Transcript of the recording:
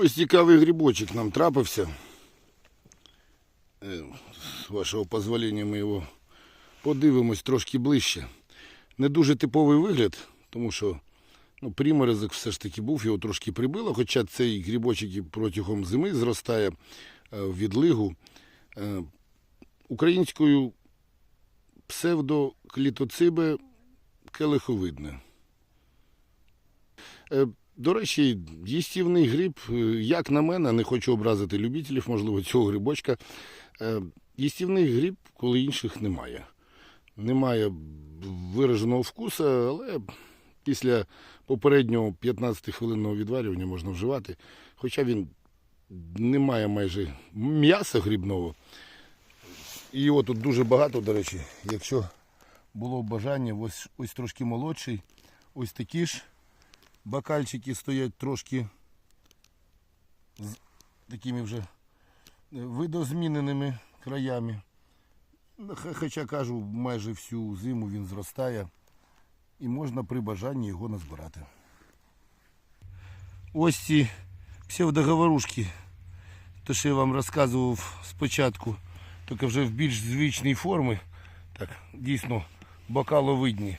Ось цікавий грибочок нам трапився. Е, З вашого дозволення ми його подивимось трошки ближче. Не дуже типовий вигляд, тому що ну, приморозок все ж таки був, його трошки прибило, хоча цей грибочок і протягом зими зростає е, в відлигу. Е, Українською псевдоклітоцибе келиховидне. До речі, їстівний гриб, е, як на мене, не хочу образити любителів, можливо, цього грибочка. е, Їстівний гриб, коли інших немає. Немає вираженого вкуса, але після попереднього 15-хвилинного відварювання можна вживати. Хоча він не має майже м'яса грибного. І його тут дуже багато, до речі, якщо було бажання, ось, ось трошки молодший, ось такі ж бокальчики стоять трошки з такими вже е, видозміненими краями. Хоча кажу, майже всю зиму він зростає і можна при бажанні його назбирати. Ось ці псевдоговорушки, то що я вам розказував спочатку, тільки вже в більш звичній формі. Так, дійсно бокаловидні.